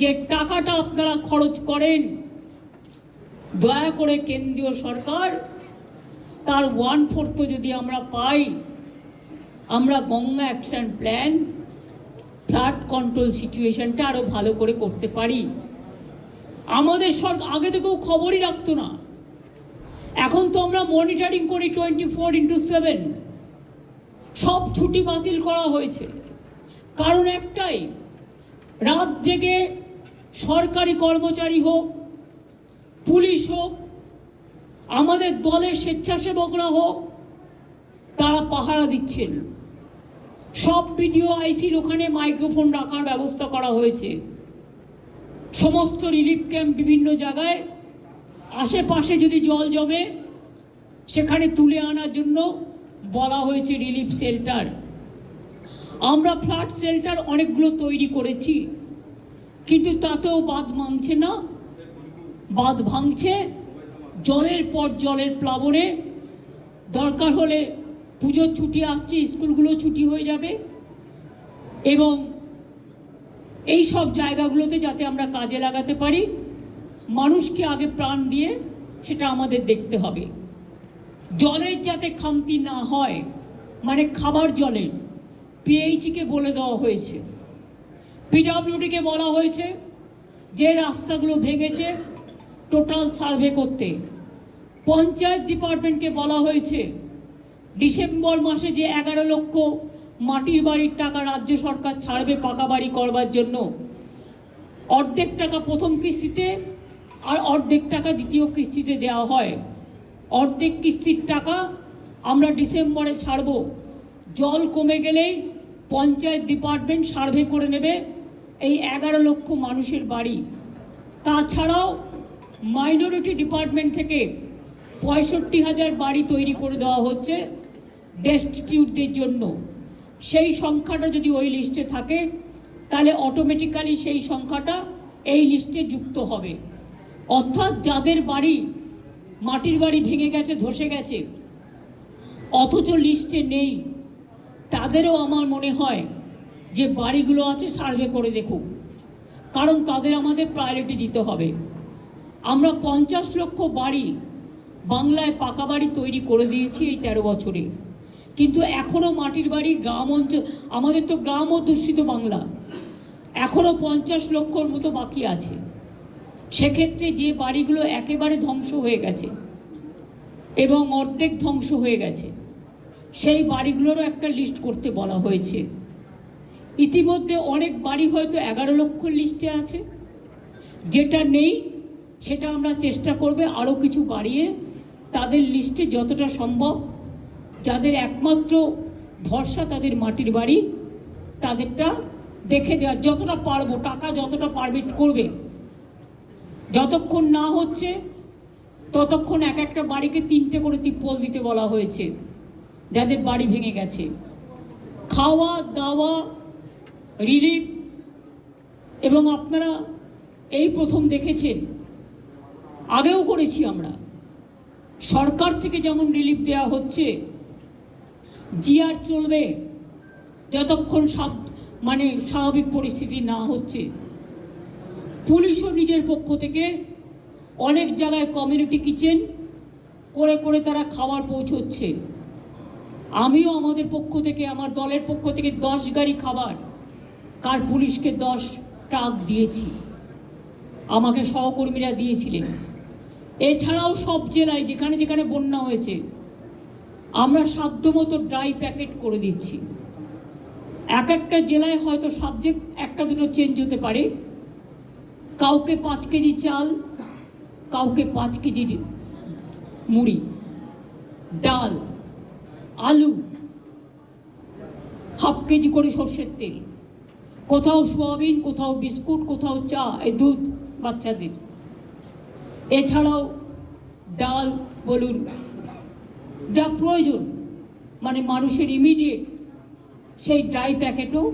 যে টাকাটা আপনারা খরচ করেন, দয়া করে কেন্দ্রীয় সরকার, তার ওয়ান ফোর্থ যদি আমরা পাই, আমরা Ganga action plan, flood control সিচুয়েশনটা আরও ভালো করে করতে পারি। আমাদের সরকার আগে তো কেউ খবরই রাখতো না। এখন তো আমরা মনিটরিং করি টোয়েন্টি ফোর ইন্টু সেভেন সব ছুটি বাতিল করা হয়েছে। কারণ একটাই, রাত জেগে সরকারি কর্মচারী হোক, পুলিশ হোক, আমাদের দলের স্বেচ্ছাসেবকরা হোক, তারা পাহারা দিচ্ছেন। সব ভিডিও আইসির ওখানে মাইক্রোফোন রাখার ব্যবস্থা করা হয়েছে। সমস্ত রিলিফ ক্যাম্প বিভিন্ন জায়গায়, আশেপাশে যদি জল জমে, সেখানে তুলে আনার জন্য বলা হয়েছে রিলিফ শেল্টার। আমরা ফ্ল্যাট শেল্টার অনেকগুলো তৈরি করেছি। কিন্তু তাতেও বাঁধ ভাঙছে না। বাঁধ ভাঙছে, জলের পর জলের প্লাবনে। দরকার হলে পুজোর ছুটি আসছে, স্কুলগুলো ছুটি হয়ে যাবে। এবং এই সব জায়গাগুলোতে যাতে আমরা কাজে লাগাতে পারি, মানুষকে আগে প্রাণ দিয়ে সেটা আমাদের দেখতে হবে। জলের যাতে খামতি না হয় মানে খাবার জলের পিএইচিকে বলে দেওয়া হয়েছে। পিডাব্লিউডিকে বলা হয়েছে যে রাস্তাগুলো ভেঙেছে টোটাল সার্ভে করতে। পঞ্চায়েত ডিপার্টমেন্টকে বলা হয়েছে ডিসেম্বর মাসে যে এগারো লক্ষ মাটির বাড়ির টাকা রাজ্য সরকার ছাড়বে পাকা বাড়ি করবার জন্য, অর্ধেক টাকা প্রথম কিস্তিতে আর অর্ধেক টাকা দ্বিতীয় কিস্তিতে দেওয়া হয়। অর্ধেক কিস্তির টাকা আমরা ডিসেম্বরে ছাড়ব। জল কমে গেলেই পঞ্চায়েত ডিপার্টমেন্ট সার্ভে করে নেবে এই এগারো লক্ষ মানুষের বাড়ি। তাছাড়াও মাইনরিটি ডিপার্টমেন্ট থেকে পঁয়ষট্টি হাজার বাড়ি তৈরি করে দেওয়া হচ্ছে ডেস্টিটিউটদের জন্য। সেই সংখ্যাটা যদি ওই লিস্টে থাকে, তাহলে অটোমেটিক্যালি সেই সংখ্যাটা এই লিস্টে যুক্ত হবে। অর্থাৎ যাদের বাড়ি মাটির বাড়ি ভেঙে গেছে, ধসে গেছে, অথচ লিস্টে নেই। তাদেরও আমার মনে হয় যে বাড়িগুলো আছে সার্ভে করে দেখুক। কারণ তাদের আমাদের প্রায়োরিটি দিতে হবে। আমরা পঞ্চাশ লক্ষ বাড়ি বাংলায় পাকা বাড়ি তৈরি করে দিয়েছি এই তেরো বছরে। কিন্তু এখনও মাটির বাড়ি গ্রাম অঞ্চল, আমাদের তো গ্রাম অধ্যুষিত বাংলা। এখনও পঞ্চাশ লক্ষর মতো বাকি আছে। সেক্ষেত্রে যে বাড়িগুলো একেবারে ধ্বংস হয়ে গেছে এবং অর্ধেক ধ্বংস হয়ে গেছে সেই বাড়িগুলোরও একটা লিস্ট করতে বলা হয়েছে। ইতিমধ্যে অনেক বাড়ি হয়তো এগারো লক্ষর লিস্টে আছে। যেটা নেই, সেটা আমরা চেষ্টা করবে আরও কিছু বাড়িয়ে তাদের লিস্টে যতটা সম্ভব, যাদের একমাত্র ভরসা তাদের মাটির বাড়ি, তাদেরটা দেখে দেওয়া, যতটা পারব, টাকা যতটা পারমিট করবে। যতক্ষণ না হচ্ছে, ততক্ষণ এক একটা বাড়িকে তিনটে করে তিপ্পল দিতে বলা হয়েছে। যাদের বাড়ি ভেঙে গেছে। খাওয়া, দাওয়া রিলিফ এবং আপনারা এই প্রথম দেখেছেন, আগেও করেছি আমরা। সরকার থেকে যেমন রিলিফ দেওয়া হচ্ছে, জিআর চলবে, যতক্ষণ সব মানে স্বাভাবিক পরিস্থিতি না হচ্ছে। পুলিশও নিজের পক্ষ থেকে অনেক জায়গায় কমিউনিটি কিচেন করে করে তারা খাবার পৌঁছচ্ছে। আমিও আমাদের পক্ষ থেকে, আমার দলের পক্ষ থেকে দশ গাড়ি খাবার। কার পুলিশকে দশ ট্রাক দিয়েছি? আমাকে সহকর্মীরা দিয়েছিলেন। এছাড়াও সব জেলায় যেখানে যেখানে বন্যা হয়েছে, আমরা সাধ্যমতো ড্রাই প্যাকেট করে দিচ্ছি। এক একটা জেলায় হয়তো সাবজেক্ট একটা দুটো চেঞ্জ হতে পারে। কাউকে পাঁচ কেজি চাল, কাউকে পাঁচ কেজি মুড়ি, ডাল। আলু, হাফ কেজি করে সর্ষের তেল। কোথাও সোয়াবিন, কোথাও বিস্কুট, কোথাও চা, এই দুধ বাচ্চাদের। এছাড়াও ডাল, বলুন, যা প্রয়োজন মানে মানুষের ইমিডিয়েট সেই ড্রাই প্যাকেটও